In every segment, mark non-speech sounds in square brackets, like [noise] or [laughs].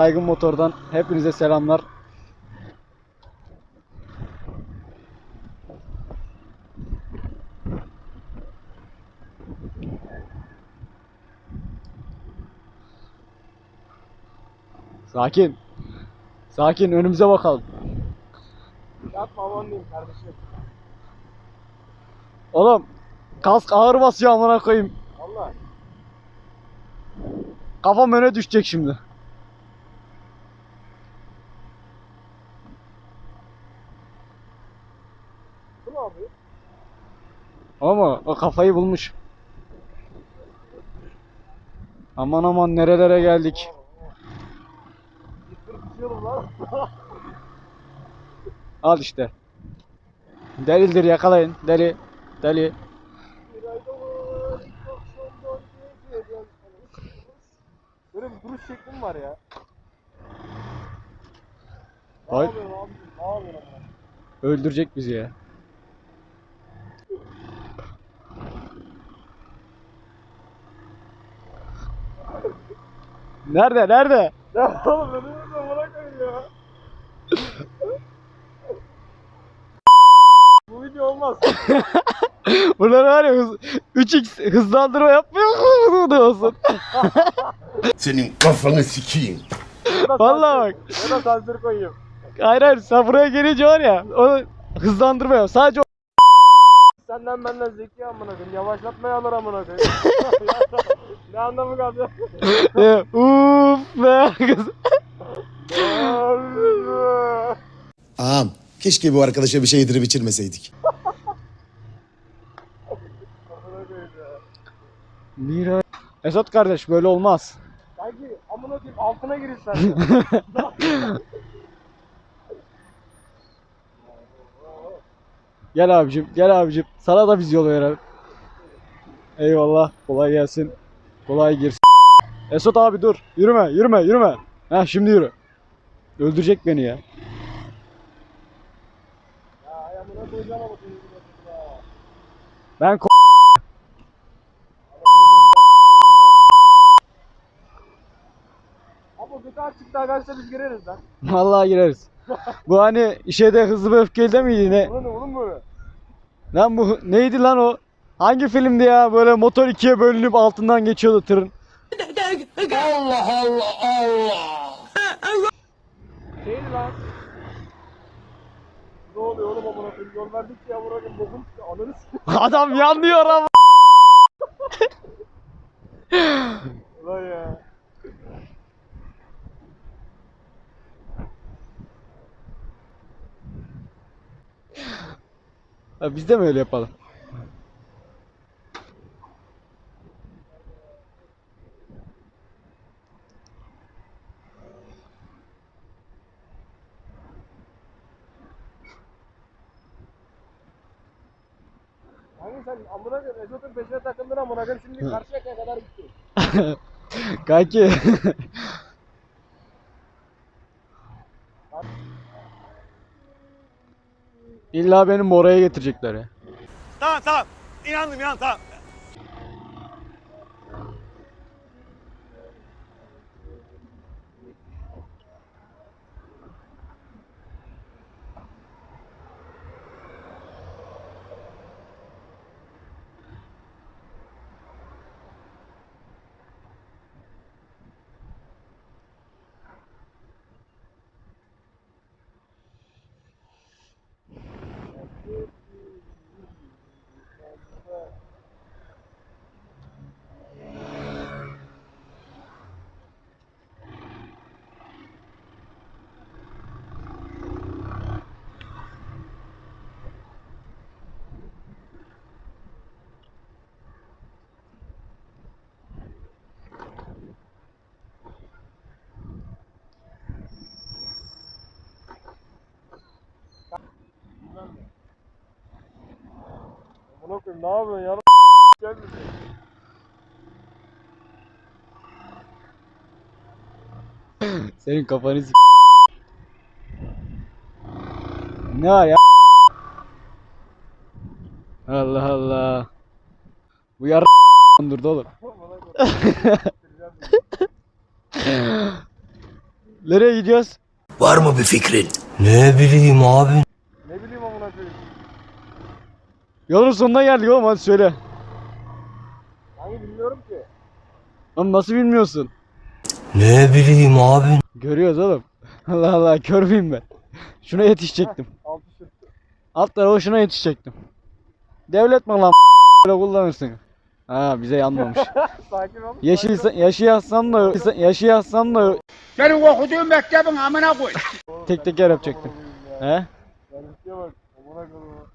Saygın Motor'dan hepinize selamlar. Sakin. Sakin önümüze bakalım. Yapma aman kardeşim. Oğlum kask ağır basıyor amına koyayım. Allah. Kafam öne düşecek şimdi. Bu ne yapıyor? Ama o kafayı bulmuş. Aman aman nerelere geldik. Lan. [laughs] Al işte. Delidir yakalayın. Deli. Deli. Böyle bir duruş şeklim var ya. Ne Ay. yapıyorsun abi? Ne yapıyorsun? Öldürecek bizi ya. Nerede? Nerede? Ya oğlum ne diyorsun bana koyayım ya. Bu video olmaz. [laughs] Bunlar var ya hız, 3x hızlandırma yapmıyor mu? [laughs] Bu da olsun. [laughs] Senin kafanı sikeyim. Vallahi Ya da sansür koyayım. Hayır hayır sen buraya gelince var ya onu hızlandırma yap. Sadece o... Senden benden zeki amına koyayım. Yavaşlatmaya alır amına koyayım. [laughs] [laughs] ne anlamı kaldı? Uff be kız. Ağam keşke bu arkadaşa bir şey yedirip içirmeseydik. Ya. Mira. Esat kardeş böyle olmaz. Sanki amına koyayım altına giriş [laughs] Gel abicim, gel abicim. Sana da biz yol verelim. Eyvallah. Kolay gelsin. Kolay girsin. Esat abi dur. Yürüme, yürüme, yürüme. Ha şimdi yürü. Öldürecek beni ya. Ben ko- Ama kötü açık daha kaçta biz gireriz lan. Vallahi gireriz. Bu hani işe de hızlı ve öfkeli de miydi ne? Ulan ne oğlum böyle? Lan bu neydi lan o? Hangi filmdi ya? Böyle motor ikiye bölünüp altından geçiyordu tırın. Şeydi lan. Ne oluyor oğlum amına koyayım? Yol verdikçe amına koyayım bokun çıkıyor. Ananı s***. Adam yanlıyor ama. Ulan ya. Ha, Biz de mi öyle yapalım? Hani sen amına koyayım Ezot'un peşine takıldın amına koyayım şimdi karşıya kadar gitti. [laughs] Kanki. İlla benim oraya getirecekler ya. Tamam tamam. İnandım inan tamam. Koyayım ne yapıyorsun ya? Gel bize. Senin kafanı s- Ne var ya? Allah Allah. Bu yar [laughs] durdu oğlum. [laughs] Nereye gidiyoruz? Var mı bir fikrin? Ne bileyim amına koyayım. Yolun sonuna geldik oğlum hadi söyle. Hangi bilmiyorum ki. Oğlum nasıl bilmiyorsun? Ne bileyim abi. Görüyoruz oğlum. [laughs] Allah Allah kör müyüm ben? Şuna yetişecektim. [laughs] Alt tarafa şuna yetişecektim. Devlet mi lan [laughs] böyle kullanırsın? Ha bize yanmamış. Sakin ol. Yaşı yaşı yazsam da yaşı yazsam da Senin okuduğun mektebin amına koy. tek teker yapacaktım. He? Şeye bak. Amına koyayım.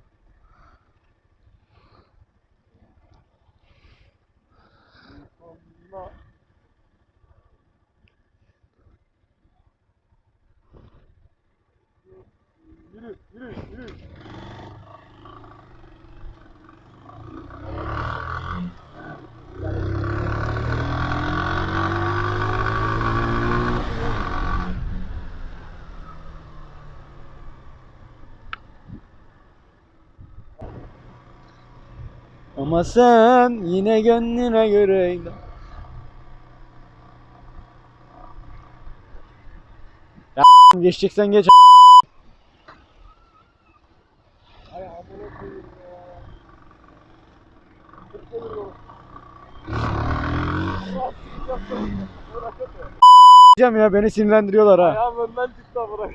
Yürü, yürü, yürü. Ama sen yine gönlüne göreydin. Ya geçeceksen geç. Ay amına ya. Ya beni sinirlendiriyorlar ha. Ayağım önden çıktı bırak.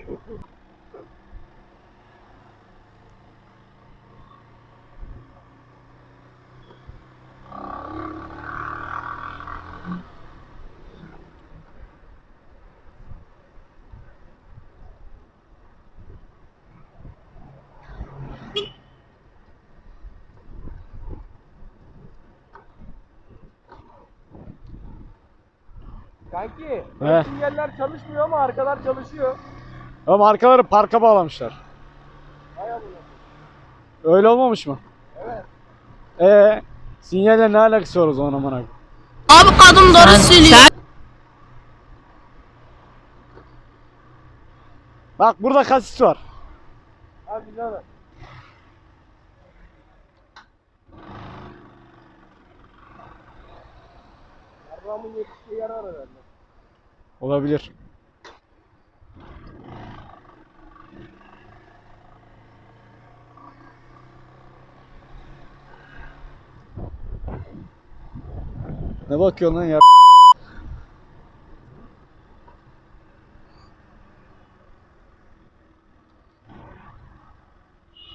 Kanki, He. sinyaller çalışmıyor ama arkalar çalışıyor. Ama arkaları parka bağlamışlar. Hay. Öyle olmamış mı? Evet. Ee, sinyalle ne alakası var o zaman aman abi? Abi kadın doğru söylüyor. Bak burada kasis var. Abi canım. Arramın yetiştiği yer var herhalde. Olabilir. Ne bakıyorsun lan ya?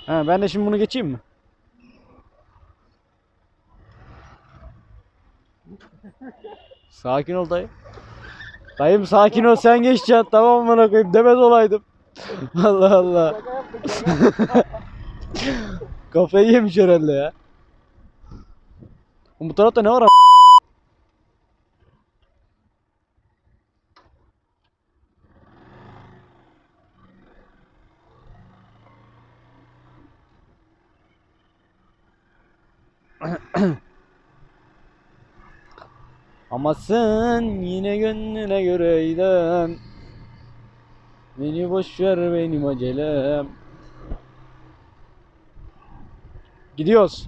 Ha, ben de şimdi bunu geçeyim mi? Sakin ol dayı. Dayım sakin ol sen geçeceksin tamam mı koyayım demez olaydım. [laughs] Allah Allah. [laughs] Kafayı yemiş herhalde ya. Bu tarafta ne var a- Ama sen yine gönlüne göreydin. Beni boş ver benim acelem. Gidiyoruz.